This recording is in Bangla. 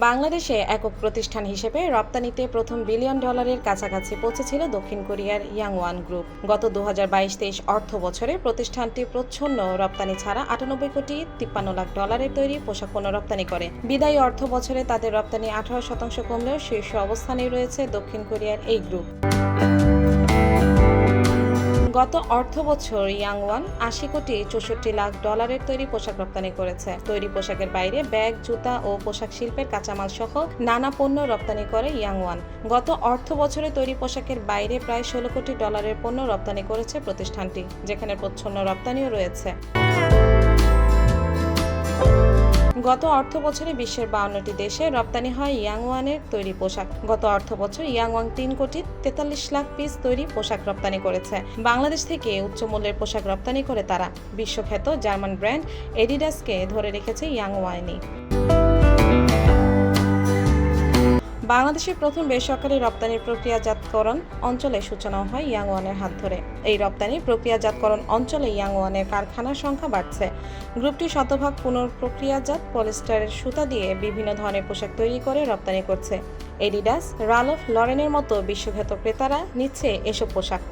বাংলাদেশে একক প্রতিষ্ঠান হিসেবে রপ্তানিতে প্রথম বিলিয়ন ডলারের কাছাকাছি পৌঁছেছিল দক্ষিণ কোরিয়ার ইয়াংওয়ান গ্রুপ। গত দু হাজার বাইশ তেইশ অর্থ বছরে প্রতিষ্ঠানটি প্রচ্ছন্ন রপ্তানি ছাড়া আটানব্বই কোটি তিপ্পান্ন লাখ ডলারের তৈরি পোশাক পণ্য রপ্তানি করে। বিদায়ী অর্থ বছরে তাদের রপ্তানি আঠারো শতাংশ কমলেও শীর্ষ অবস্থানেই রয়েছে দক্ষিণ কোরিয়ার এই গ্রুপ। গত অর্থ বছর ইয়াংওয়ান আশি কোটি চৌষট্টি লাখ ডলারের তৈরি পোশাক রপ্তানি করেছে। তৈরি পোশাকের বাইরে ব্যাগ, জুতা ও পোশাক শিল্পের কাঁচামাল সহ নানা পণ্য রপ্তানি করে ইয়াংওয়ান। গত অর্থ বছরে তৈরি পোশাকের বাইরে প্রায় ষোলো কোটি ডলারের পণ্য রপ্তানি করেছে প্রতিষ্ঠানটি, যেখানে প্রচ্ছন্ন রপ্তানিও রয়েছে। গত অর্থ বছরে বিশ্বের বাউন্নটি দেশে রপ্তানি হয় ইয়াংওয়ানের তৈরি পোশাক। গত অর্থ বছর ইয়াংওয়াং তিন কোটি তেতাল্লিশ লাখ পিস তৈরি পোশাক রপ্তানি করেছে। বাংলাদেশ থেকে উচ্চ মূল্যের পোশাক রপ্তানি করে তারা। বিশ্বখ্যাত জার্মান ব্র্যান্ড এডিডাসকে ধরে রেখেছে ইয়াংওয়ানি। বাংলাদেশের প্রথম বেসরকারি রপ্তানির প্রক্রিয়াজাতকরণ অঞ্চলে সূচনা হয় ইয়াংওয়ানের হাত ধরে। এই রপ্তানি প্রক্রিয়াজাতকরণ অঞ্চলে ইয়াংওয়ানের কারখানার সংখ্যা বাড়ছে। গ্রুপটি শতভাগ পুনঃপ্রক্রিয়াজাত পলিস্টারের সুতা দিয়ে বিভিন্ন ধরনের পোশাক তৈরি করে রপ্তানি করছে। এডিডাস, রালফ লরেনের মতো বিশ্বখ্যাত ক্রেতারা নিচ্ছে এসব পোশাক।